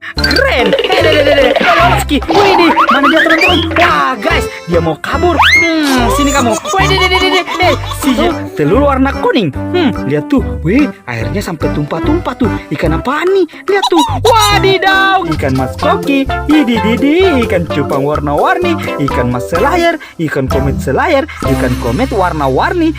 Keren. Eh. Loloski. Wih, di mana dia teman-teman? Wah, guys, dia mau kabur. Hmm, sini kamu. Wih, deh, deh, deh, deh, deh. Eh, si telur warna kuning. Hmm, lihat tuh. Wih, airnya sampai tumpah-tumpah tuh. Ikan apa nih? Lihat tuh. Wadidaw, ikan mas koki. Idi, didi, ikan cupang warna-warni. Ikan mas selayar, ikan komet selayar, ikan komet warna-warni.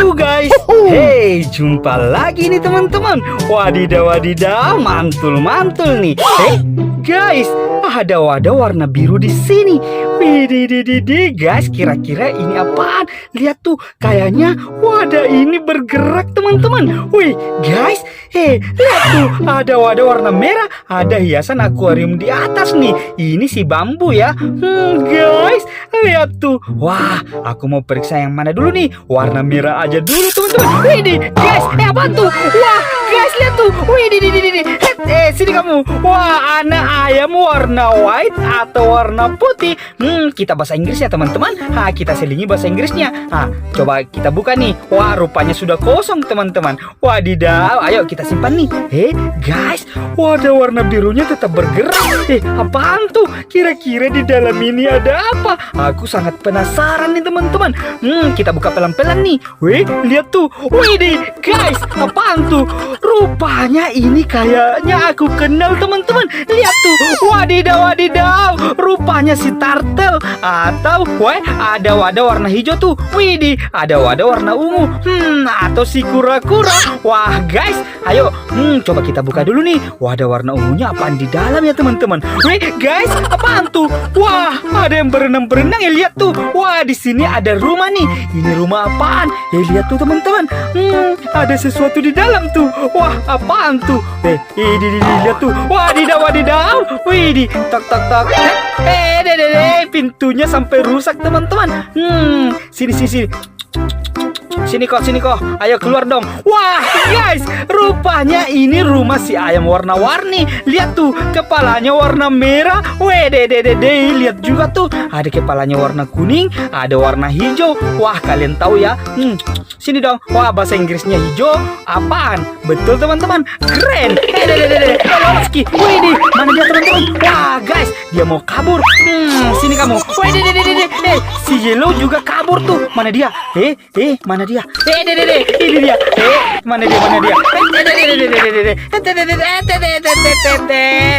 You guys, hey, jumpa lagi nih teman-teman. Wadidaw, wadidaw, mantul-mantul nih. Hey, guys, ada wadah warna biru di sini. Wididididi, guys, kira-kira ini apaan? Lihat tuh, kayaknya wadah ini bergerak teman-teman. Wih, guys, hei, lihat tuh, ada wadah warna merah, ada hiasan akuarium di atas nih. Ini si bambu ya. Hmm, guys, lihat tuh. Wah, aku mau periksa yang mana dulu nih. Warna merah aja dulu teman-teman. Widih, guys, eh apa tuh? Wah, guys, lihat tuh. Widih, di, di, di, di. Eh, sini kamu. Wah, anak ayam warna white atau warna putih. Hmm, kita bahasa Inggris ya teman-teman. Ha, kita selingi bahasa Inggrisnya. Ha, coba kita buka nih. Wah, rupanya sudah kosong teman-teman. Wadidaw, ayo kita simpan nih. Eh, guys, wadah warna birunya tetap bergerak. Eh, apaan tuh? Kira-kira di dalam ini ada apa? Aku sangat penasaran nih teman-teman. Hmm, kita buka pelan-pelan nih. Wih, lihat tuh. Wih, deh, guys, apaan tuh? Rupanya ini kayaknya aku kenal teman-teman. Lihat tuh. Wadidaw, wadidaw. Rupanya si turtle atau weh ada wadah warna hijau tuh. Widih, ada wadah warna ungu. Hmm, atau si kura-kura. Wah, guys, ayo. Hmm, coba kita buka dulu nih. Wadah warna ungunya apaan di dalam ya, teman-teman? Wih, guys, apaan tuh? Wah, ada yang berenang-berenang ya, lihat tuh. Wah, di sini ada rumah nih. Ini rumah apaan? Ya, lihat tuh, teman-teman. Hmm, ada sesuatu di dalam tuh. Wah, apaan tuh? Eh, ini, ini, lihat tuh. Wadidaw, wadidaw. Wih, di tok, tok, tok. Eh, deh, deh, deh. Pintunya sampai rusak, teman-teman. Hmm, sini, sini, sini. Sini kok, sini kok. Ayo keluar dong. Wah, guys, rupanya ini rumah si ayam warna-warni. Lihat tuh, kepalanya warna merah. Deh, deh, deh. Lihat juga tuh, ada kepalanya warna kuning, ada warna hijau. Wah, kalian tahu ya? Hmm, sini dong. Wah, bahasa Inggrisnya hijau. Apaan? Betul teman-teman. Keren. Deh. Loloski. Wih, di mana dia teman-teman? Wah, guys, dia mau kabur. Hmm, sini kamu. Deh, deh, deh. Eh, si Yellow juga kabur tuh. Mana dia? Eh, eh, mana dia? dia. Eh deh deh ini dia. Eh mana dia mana dia?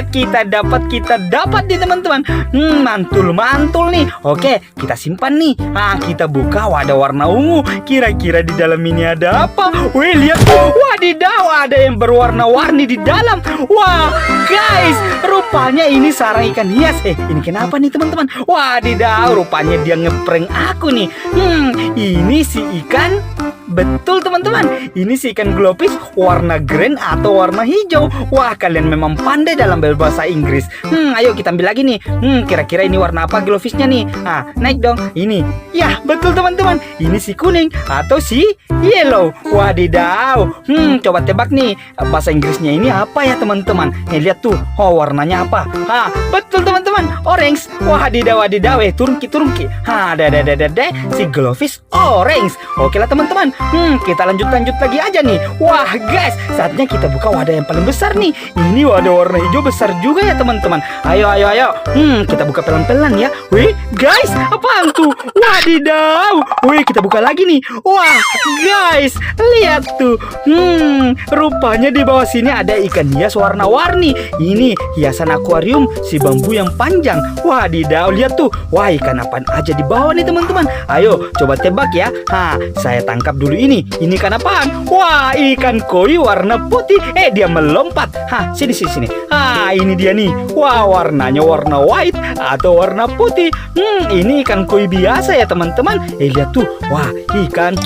Kita dapat kita dapat nih teman-teman. Hmm, mantul mantul nih. Oke kita simpan nih. Ah kita buka wadah warna ungu. Kira-kira di dalam ini ada apa? Wih lihat. Wadidaw ada yang berwarna-warni di dalam. Wah guys rupanya ini sarang ikan hias. Eh ini kenapa nih teman-teman? Wadidaw rupanya dia ngeprank aku nih. Hmm ini si ikan Betul teman-teman, ini si ikan glowfish warna green atau warna hijau. Wah, kalian memang pandai dalam berbahasa Inggris. Hmm, ayo kita ambil lagi nih. Hmm, kira-kira ini warna apa glowfishnya nih? Ah, naik dong. Ini. Ya, betul teman-teman. Ini si kuning atau si yellow. Wadidaw. Hmm, coba tebak nih. Bahasa Inggrisnya ini apa ya teman-teman? Nih lihat tuh. Oh, warnanya apa? Ah, betul teman-teman. Orange. Wadidaw, wadidaw. Eh, turunki, turunki. Ha, deh, deh, deh, deh. Si glowfish orange. Oke lah teman-teman. Hmm, kita lanjut-lanjut lagi aja nih. Wah, guys, saatnya kita buka wadah yang paling besar nih. Ini wadah warna hijau besar juga ya, teman-teman. Ayo, ayo, ayo. Hmm, kita buka pelan-pelan ya. Wih, guys, apaan tuh? Wadidaw. Wih, kita buka lagi nih. Wah, guys, lihat tuh. Hmm, rupanya di bawah sini ada ikan hias warna-warni. Ini hiasan akuarium si bambu yang panjang. Wadidaw, lihat tuh. Wah, ikan apaan aja di bawah nih, teman-teman. Ayo, coba tebak ya. Ha, saya tangkap dulu ini. Ini ikan apaan? Wah, ikan koi warna putih. Eh, dia melompat. Hah, sini sini sini. Ah, ini dia nih. Wah, warnanya warna white atau warna putih. Hmm, ini ikan koi biasa ya, teman-teman. Eh, lihat tuh. Wah, ikan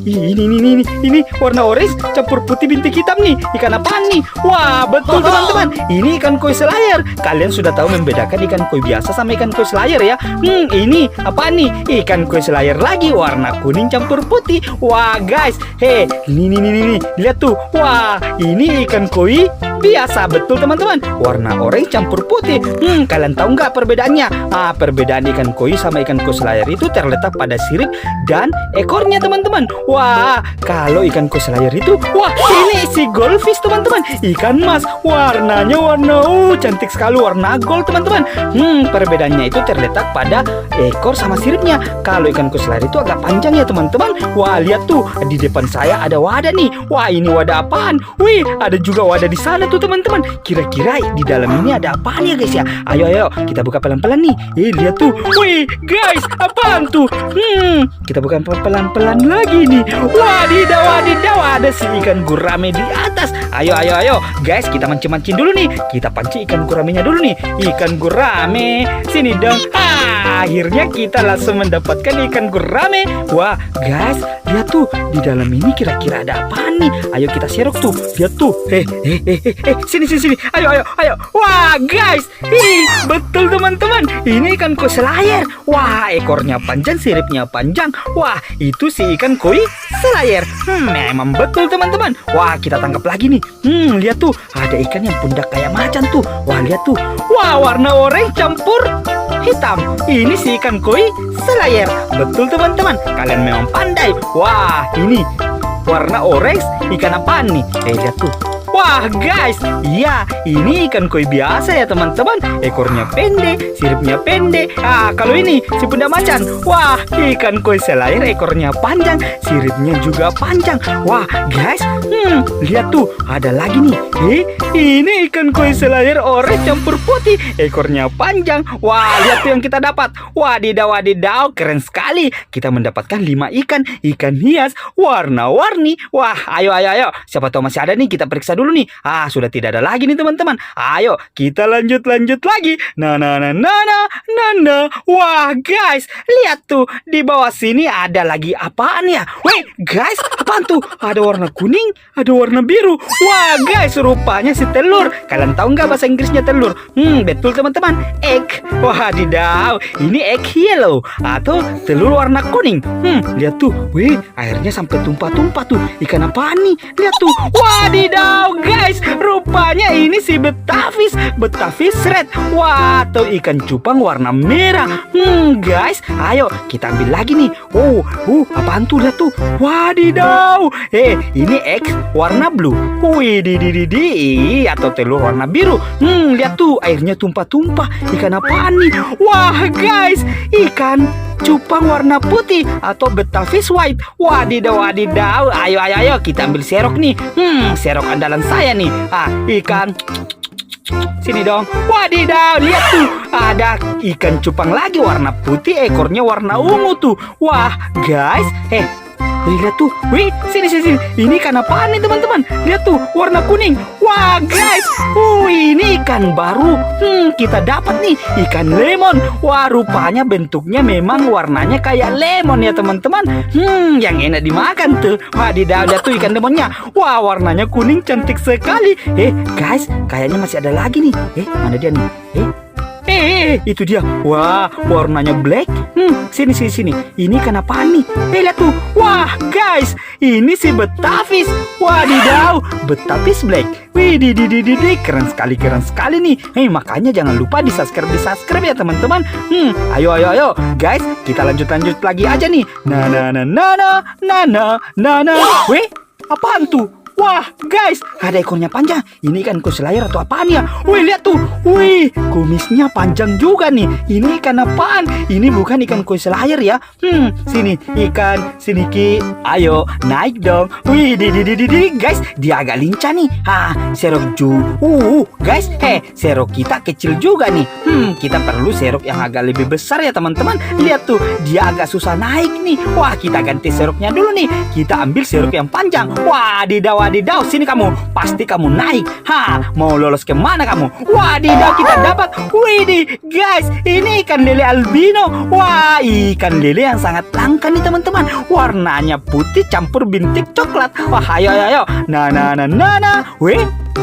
Ini, ini, ini, ini, ini warna orange campur putih bintik hitam nih. Ikan apaan nih? Wah, betul teman-teman. Ini ikan koi selayar. Kalian sudah tahu membedakan ikan koi biasa sama ikan koi selayar ya? Hmm, ini apa nih? Ikan koi selayar lagi warna kuning campur putih. Wah, guys. Hei, ini, ini, ini, ini. Lihat tuh. Wah, ini ikan koi biasa. Betul teman-teman. Warna orange campur putih. Hmm, kalian tahu nggak perbedaannya? Ah, perbedaan ikan koi sama ikan koi selayar itu terletak pada sirip dan ekornya teman-teman. Wah, kalau ikan koi selayar itu, wah ini si goldfish teman-teman, ikan mas, warnanya warna Wadidaw, cantik sekali warna gold teman-teman. Hmm, perbedaannya itu terletak pada ekor sama siripnya. Kalau ikan koi selayar itu agak panjang ya teman-teman. Wah, lihat tuh di depan saya ada wadah nih. Wah, ini wadah apaan? Wih, ada juga wadah di sana tuh teman-teman. Kira-kira di dalam ini ada apaan ya guys ya? Ayo ayo, kita buka pelan-pelan nih. Eh, lihat tuh. Wih, guys, apaan tuh? Hmm, kita buka pelan-pelan lagi nih. Wadidaw, wadidaw, ada si ikan gurame di atas. Ayo, ayo, ayo, guys, kita mancing-mancing dulu nih. Kita pancing ikan guramenya dulu nih. Ikan gurame, sini dong. Ah, akhirnya kita langsung mendapatkan ikan gurame. Wah, guys, lihat tuh di dalam ini kira-kira ada apa nih? Ayo kita serok tuh. Lihat tuh. Eh, eh, eh, eh, eh, sini, sini, sini. Ayo, ayo, ayo. Wah, guys, ih, betul teman-teman. Ini ikan koi selayar. Wah, ekornya panjang, siripnya panjang. Wah, itu si ikan koi selayar. Hmm, memang betul teman-teman. Wah, kita tangkap lagi nih. Hmm, lihat tuh, ada ikan yang pundak kayak macan tuh. Wah, lihat tuh. Wah, warna oranye campur hitam. Ini si ikan koi selayar. Betul teman-teman, kalian memang pandai. Wah, ini warna orange ikan apa nih? Eh, lihat tuh. Wah guys, iya ini ikan koi biasa ya teman-teman. Ekornya pendek, siripnya pendek. Ah kalau ini si bunda macan. Wah ikan koi selayar ekornya panjang, siripnya juga panjang. Wah guys, hmm lihat tuh ada lagi nih. Eh ini ikan koi selayar orange campur putih Ekornya panjang. Wah lihat tuh yang kita dapat. Wadidaw wadidaw keren sekali. Kita mendapatkan 5 ikan, ikan hias warna-warni. Wah ayo ayo ayo. Siapa tahu masih ada nih kita periksa dulu nih. Ah, sudah tidak ada lagi nih teman-teman. Ayo, kita lanjut-lanjut lagi. Nah, nah, nah, nah, nah, nah, nah. Wah, guys, lihat tuh di bawah sini ada lagi apaan ya? Weh, guys, apaan tuh? Ada warna kuning, ada warna biru. Wah, guys, rupanya si telur. Kalian tahu nggak bahasa Inggrisnya telur? Hmm, betul teman-teman. Egg. Wah, didaw. Ini egg yellow atau telur warna kuning. Hmm, lihat tuh. Wih, airnya sampai tumpah-tumpah tuh. Ikan apaan nih? Lihat tuh. Wadidaw, guys, rupanya ini si betavis, betavis red. Wah, atau ikan cupang warna merah. Hmm, guys, ayo kita ambil lagi nih. Oh, uh, apaan tuh lihat tuh. Wadidaw. Eh, ini X warna blue. Wih, di di di di atau telur warna biru. Hmm, lihat tuh airnya tumpah-tumpah. Ikan apaan nih? Wah, guys, ikan cupang warna putih atau betavis white. Wadidaw, wadidaw. Ayo, ayo, ayo, kita ambil serok nih. Hmm, serok andalan saya nih. Ah, ikan. Sini dong. Wadidaw, lihat tuh. Ada ikan cupang lagi warna putih, ekornya warna ungu tuh. Wah, guys. Eh, Lihat tuh, wih, sini sini sini. Ini ikan apaan nih teman-teman? Lihat tuh, warna kuning. Wah, guys, uh, ini ikan baru. Hmm, kita dapat nih ikan lemon. Wah, rupanya bentuknya memang warnanya kayak lemon ya teman-teman. Hmm, yang enak dimakan tuh. Wah, di dalam tuh ikan lemonnya. Wah, warnanya kuning cantik sekali. Eh, guys, kayaknya masih ada lagi nih. Eh, mana dia nih? Eh, Eh, eh, eh, itu dia. Wah, warnanya black. Hmm, sini sini sini. Ini kenapa nih? Eh, lihat tuh. Wah, guys, ini si Betavis. Wadidaw, Betavis black. Wih, di di di di di, keren sekali keren sekali nih. Eh, makanya jangan lupa di subscribe di subscribe ya teman-teman. Hmm, ayo ayo ayo, guys, kita lanjut lanjut lagi aja nih. Na na na na na na na na. Wih, apaan tuh? Wah, guys, ada ekornya panjang. Ini ikan koi selayar atau apaan ya? Wih, lihat tuh. Wih, kumisnya panjang juga nih. Ini ikan apaan? Ini bukan ikan koi selayar ya. Hmm, sini ikan, sini ki. Ayo, naik dong. Wih, di di di di, di. guys, dia agak lincah nih. Ha, serok ju. Uh, guys, eh, serok kita kecil juga nih. Hmm, kita perlu serok yang agak lebih besar ya teman-teman. Lihat tuh, dia agak susah naik nih. Wah, kita ganti seroknya dulu nih. Kita ambil serok yang panjang. Wah, di dawa Wadidaw, sini kamu. Pasti kamu naik. Ha, mau lolos ke mana kamu? Wadidaw, kita dapat. Widih, guys, ini ikan lele albino. Wah, ikan lele yang sangat langka nih teman-teman. Warnanya putih campur bintik coklat. Wah, ayo, ayo, ayo. Nah, nah, nah, nah, nah. Weh,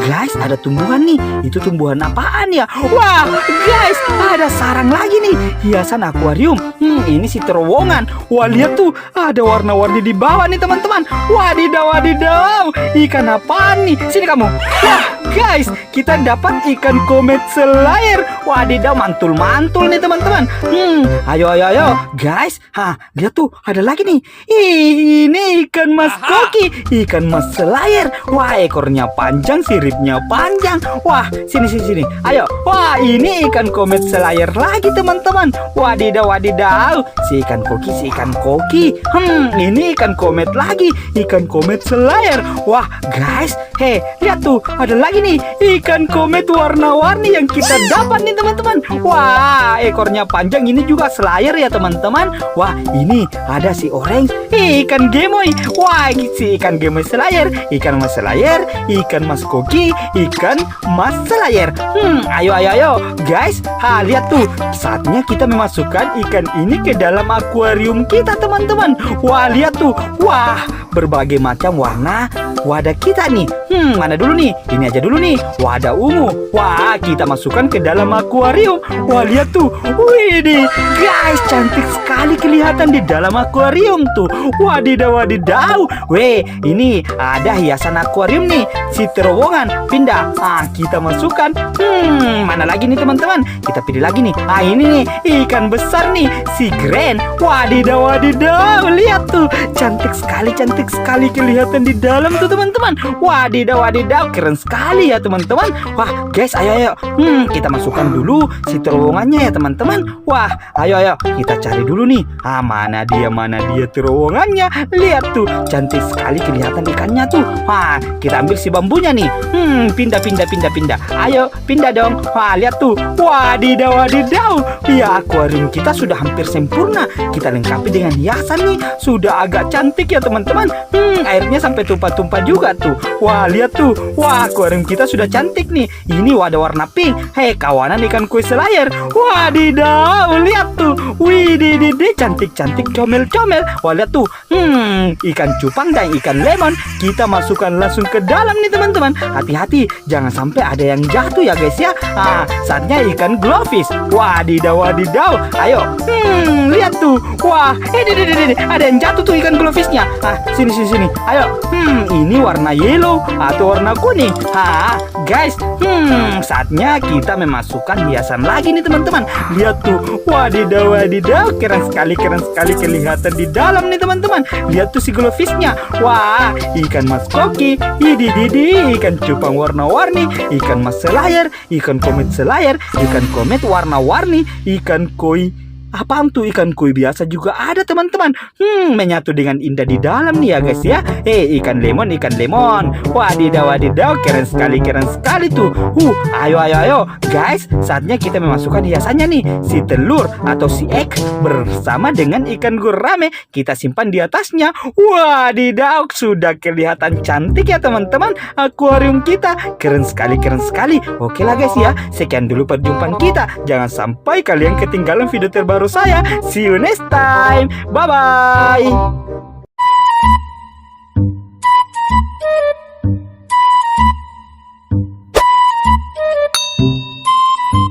Guys, ada tumbuhan nih. Itu tumbuhan apaan ya? Wah, guys, ada sarang lagi nih. Hiasan akuarium. Hmm, ini si terowongan. Wah, lihat tuh. Ada warna-warni di bawah nih, teman-teman. Wadidaw, wadidaw. Ikan apaan nih? Sini kamu. Wah, guys, kita dapat ikan komet selayar. Wadidaw, mantul-mantul nih, teman-teman. Hmm, ayo, ayo, ayo. Guys, ha, lihat tuh. Ada lagi nih. Ih, ini ikan mas koki. Ikan mas selayar. Wah, ekornya panjang sih stripnya panjang. Wah, sini sini sini. Ayo. Wah, ini ikan komet selayar lagi teman-teman. Wadidaw wadidaw. Si ikan koki, si ikan koki. Hmm, ini ikan komet lagi. Ikan komet selayar. Wah, guys. Hei, lihat tuh. Ada lagi nih ikan komet warna-warni yang kita dapat nih teman-teman. Wah, ekornya panjang ini juga selayar ya teman-teman. Wah, ini ada si orange ikan gemoy. Wah, si ikan gemoy selayar, ikan mas selayar, ikan mas koki, ikan mas selayar. Hmm, ayo ayo ayo, guys. Ha, lihat tuh. Saatnya kita memasukkan ikan ini ke dalam akuarium kita, teman-teman. Wah, lihat tuh. Wah, berbagai macam warna wadah kita nih. Hmm, mana dulu nih? Ini aja dulu nih. Wadah ungu. Wah, kita masukkan ke dalam akuarium. Wah, lihat tuh. Wih, nih. guys, cantik sekali kelihatan di dalam akuarium tuh. Wadidaw, wadidaw. Weh, ini ada hiasan akuarium nih. Si terowongan pindah. Ah, kita masukkan. Hmm, mana lagi nih teman-teman? Kita pilih lagi nih. Ah, ini nih ikan besar nih. Si Grand. Wadidaw, wadidaw. Lihat tuh. Cantik sekali, cantik sekali kelihatan di dalam tuh teman-teman. Wadidaw, wadidaw. Keren sekali ya teman-teman. Wah, guys, ayo, ayo. Hmm, kita masukkan dulu si terowongannya ya teman-teman. Wah, ayo, ayo. Kita cari dulu nih. Ah, mana dia, mana dia terowongannya. Lihat tuh, cantik sekali kelihatan ikannya tuh. Wah, kita ambil si bambunya nih. Hmm, pindah, pindah, pindah, pindah. Ayo, pindah dong. Wah, lihat tuh. Wadidaw, wadidaw. Ya, akuarium kita sudah hampir sempurna. Kita lengkapi dengan hiasan nih. Sudah agak cantik ya teman-teman. Hmm, airnya sampai tumpah-tumpah juga tuh. Wah, lihat tuh. Wah, akuarium kita sudah cantik nih. Ini wadah warna pink. Hei, kawanan ikan kue selayar. Wadidaw, lihat tuh. Wih, di, di, di, cantik-cantik comel-comel. Wah, lihat tuh. Hmm, ikan cupang dan ikan lemon. Kita masukkan langsung ke dalam nih teman-teman. Hati-hati, jangan sampai ada yang jatuh ya guys ya. Ah, saatnya ikan glowfish. Wadidaw, wadidaw. Ayo. Hmm, lihat tuh. Wah, eh, di, di, di, di. ada yang jatuh tuh ikan glowfishnya. Ah, sini, sini, sini. Ayo. Hmm, ini warna yellow atau warna kuning. Ah, guys. Hmm, saatnya kita memasukkan hiasan lagi nih teman-teman. Lihat tuh. Wadidaw, wadidaw. Keren sekali, keren sekali kelihatan di dalam nih teman-teman. Lihat tuh si glowfishnya. Wah, ikan mas koki. Idi, didi, ikan cupang warna-warni. Ikan mas selayar. Ikan komet selayar. Ikan komet warna-warni. Ikan koi. Apaan tuh ikan koi? Biasa juga ada teman-teman. Hmm menyatu dengan indah di dalam nih ya guys ya. Eh ikan lemon ikan lemon. Wadidaw wadidaw keren sekali keren sekali tuh. Huh ayo ayo ayo. Guys saatnya kita memasukkan hiasannya nih. Si telur atau si egg bersama dengan ikan gurame Kita simpan di atasnya. Wadidaw sudah kelihatan cantik ya teman-teman. Akuarium kita keren sekali keren sekali. Oke lah guys ya. Sekian dulu perjumpaan kita. Jangan sampai kalian ketinggalan video terbaru saya. See you next time. Bye bye.